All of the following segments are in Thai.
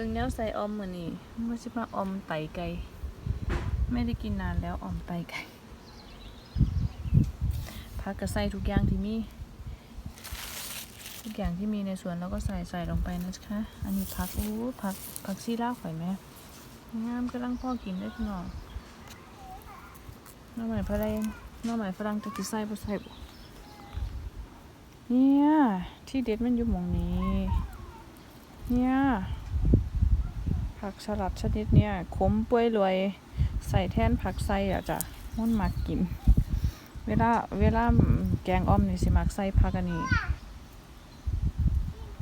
บิ่งแนวใส่ออมมือนี้ว่าสิมาออมไตไก่ไม่ได้กินนานแล้วออมไตไก่ผักก็ใส่ทุกอย่างที่มี ทุกอย่างที่มีในสวนเราก็ใส่ใส่ลงไปนะคะอันนี้ผักอู้ผักผักซีลาข่อยแม่งามกำลังพ่อกินได้พี่น้องน้อใหม่ฝรั่งน้อใหม่ฝรั่งจะกิใส่บ่ใส่บ่เนี่ยที่เด็ดมันอยู่หมองนี้ เนี่ย ผักสลัดชนิดเนี่ยขมเปื่อยรวย ใส่แทนผักไส้อะจ้ะมันมักกิน เวลาเวลาแกงอ้อมนี่สิมักใส่ผักอันนี้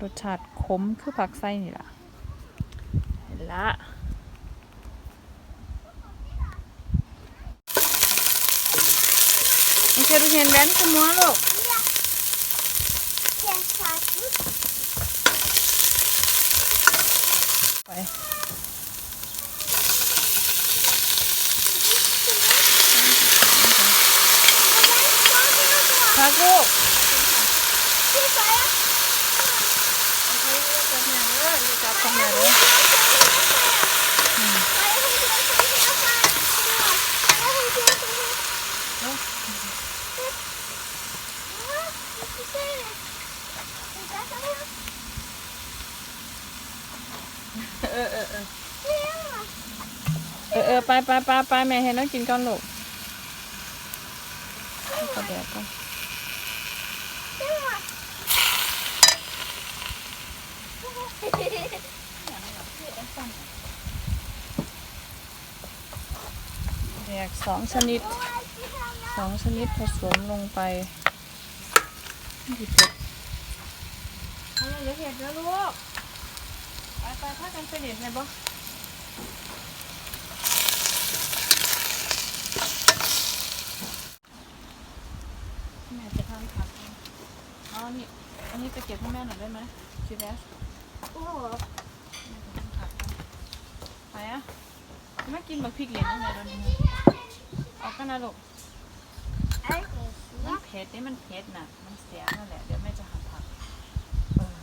รสชาติขมคือผักไส้นี่ล่ะเห็นละมันจะเห็นแบนขมัวลูก ไป พักลูกจับแม่เด้อจับจับแม่เด้อเออเออเออเออเออไปไปไปไปแม่เห็นแล้วกินก่อนลูกก็แดดก่อน แดกสองชนิดสองชนิดผสมลงไปดีเผ็ดอะไรอย่าเห็ดนะลูกไปไปถ้ากันไปเด็ดเลยบ่แม่จะทำผักองเอาอันนี้อันนี้ไปเก็บให้แม่หน่อยได้ไหมชีแดส แม่จะทำผักกันไปอะแม่กินบักพริกเหรียญอะไรตอนนี้ออกกันนะลูกมันเผ็ดนี่มันเผ็ดน่ะ มันเสียนั่นแหละ เดี๋ยวแม่จะหั่นผักเออ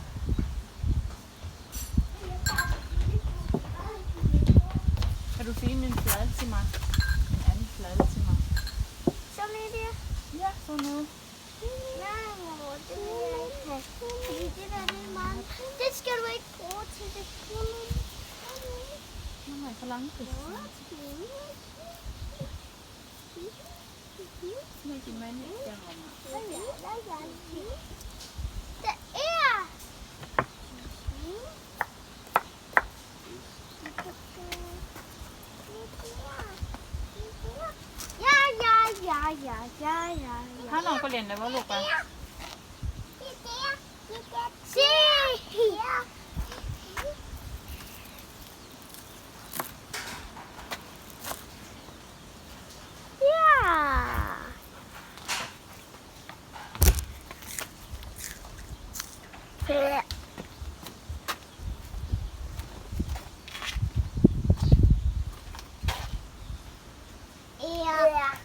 Kan du finde en flade til mig? En anden flade til mig. Ja, sådan noget. Det skal du ikke bruge til det มัใหม่ยฝรั่งสุดไม่กินไหมเนี่ยยังออกมาแต่เอ๊ะถ้าน้องก็เรียนได้ว่าลูกปะ Sí. Ja! Ja. Ja.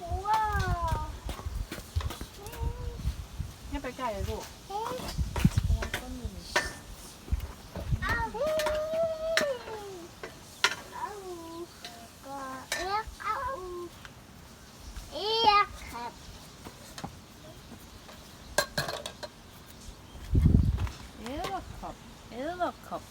Wow. เนี่ยไปใกล้เลยลูก เอ๊ะว่าขอบเอ๊ะว่าขอบ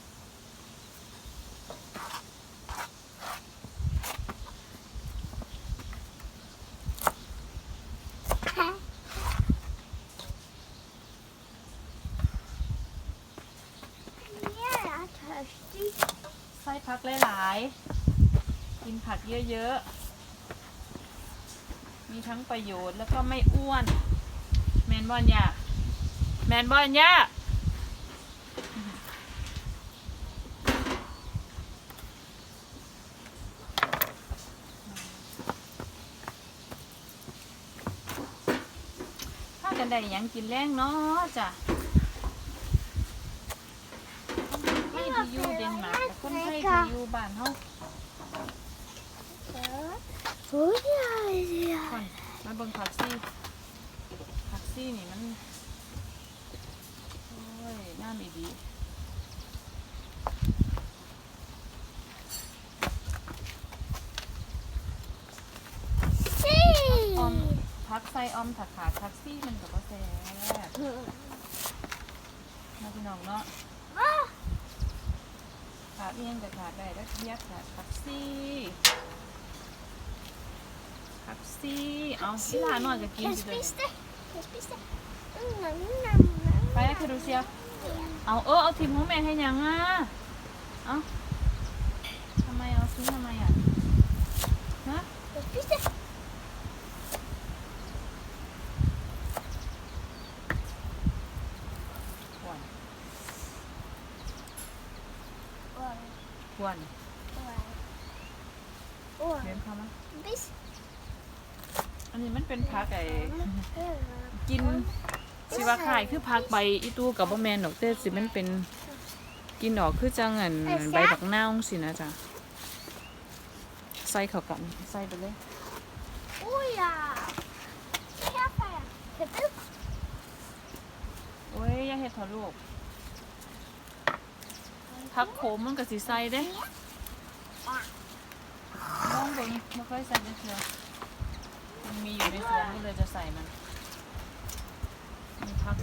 ใส่ ผักหลายๆ กินผักเยอะๆ มีทั้งประโยชน์แล้วก็ไม่อ้วน แมนบอลยาแมนบอลยาถ้ากันได้ยังกินแรงเนาะจ้ะไม่ที่อยู่เดนมาร์กแต่คนไทยที่ อยู่บ้านเฮาโอ้ยยายก่อนมาเบิ่งผักซี่ผักซี่นี่มันโอ้ยหน้าไม่ดีสิออมผักใส่ออมถักขาผักซี่มันก็บ่แซ่บมาพี่น้องเนาะ ขาดเอียงแต่ขาดได้แล้วเทียบขาดผักซี่ผักซี่เอาสิลาหน่อยก็กิน Kan สิเลย spise det. Kan spise det. Mm, mm, ไปคือดูเซียเอาเออเอาทิมของแม่ให้ยังอะ เอาทำไมเอาทิ้งทำไมอะฮะ Kan spise det. ควร Oj, ควร oj, oj. เรียนเข้ามา Bis. อันนี้มันเป็นผักไอ้ Mm. กินสิว่าขายคือผักใบอีตู้กับบ่แมนดอกเต้สิมันเป็นกินออกคือจังอันใบบักนาวสินะจ๊ะใส่เข้ากันใส่ไปเลย Oj, ja. Kaffe. Kan du? โอ้ยอย่าเฮ็ดเถอะลูก ผักโขมมันก็สิใส่เด้ลองเบิ่งบ่เคยใส่จักเทื่อมันมีอยู่ในสวนก็เลยจะใส่มันมีผัก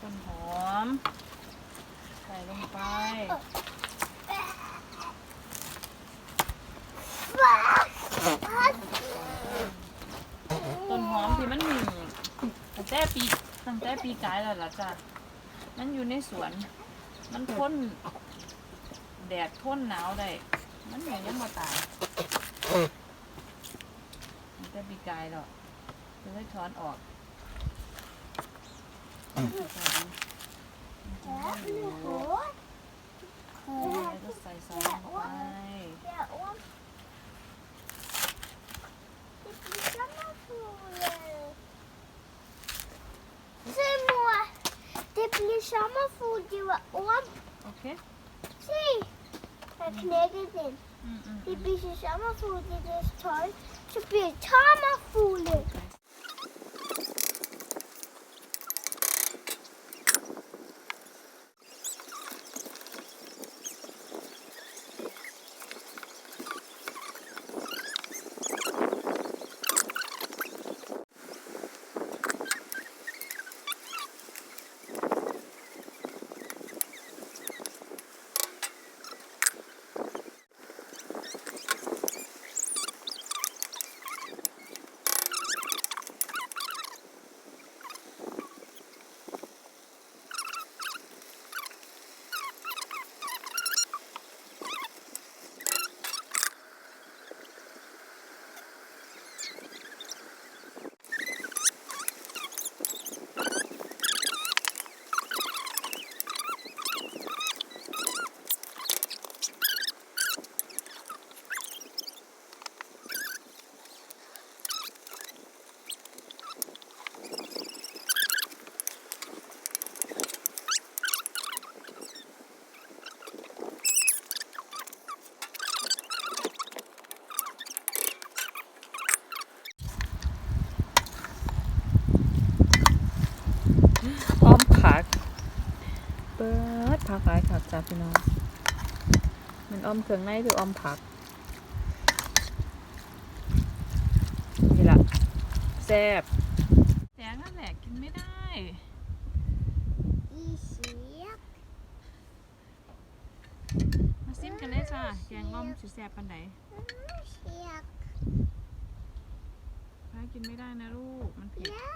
ต้นหอม ใส่ลงไปต้นหอมที่มันมีตั้งแต่ปีตั้งแต่ปีกายแล้วล่ะจ้ะมันอยู่ในสวน มันทนแดดทนหนาวได้ มันยังยังมาตาย มันจะบีกายหรอกจะได้ถอนออกแล้วก็ใส่ซอสเข้าไป Ja, om. Det blir samma fågel. Se mor. Det blir samma fågel om. โอเค Se. Jag knäcker den. อืมอืม Det blir så samma fågel dess tolv. Så blir det samma fågel. อ้อมผัก เปิด ผักหลายผักจ้าพี่น้อง มันอ้อมเครื่องในหรืออ้อมผัก นี่ล่ะแซ่บแสงนั่นแหละกินไม่ได้ I sek. มาซิมกันเลยจ้าแกงอ้อมสิแซ่บปันไหน Sek. พ้ากินไม่ได้นะลูก มันเผ็ด Ja.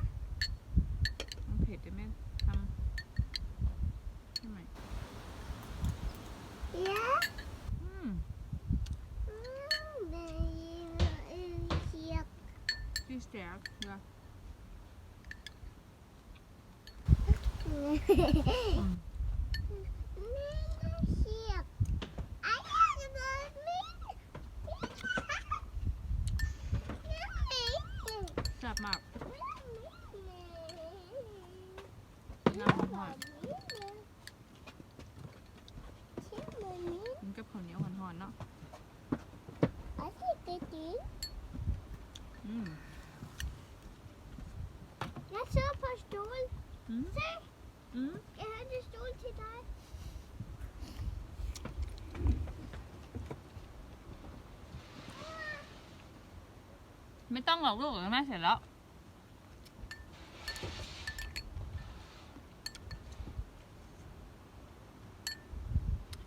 มันเผ็ดเดี๋ยวแม่ทำให้ใหม่ Yeah. Hmm. She's there. Yeah. Se, อืม jag hade stol till dig. ไม่ต้องหรอกลูกแม่เสร็จแล้ว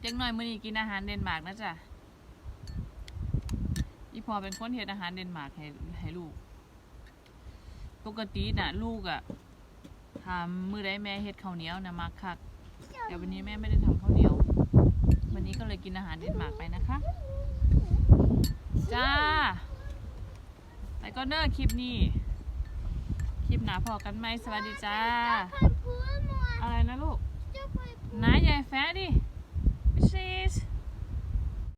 เด็กหน่อยมื้อนี้กินอาหารเดนมาร์กนะจ๊ะอีพอเป็นคนเฮ็ดอาหารเดนมาร์กให้ให้ลูก ปกติน่ะ ลูกอะ่ะ ทำมือได้แม่เฮ็ดข้าวเหนียวนะมักคักแต่วันนี้แม่ไม่ได้ทำข้าวเหนียว วันนี้ก็เลยกินอาหารเดนมาร์กไปนะคะ จ้าไปก็เนอร์คลิปนี้ คลิปหนาพอกันไหมสวัสดีจ้า อะไรนะลูกนายใหญ่แฟดิพิส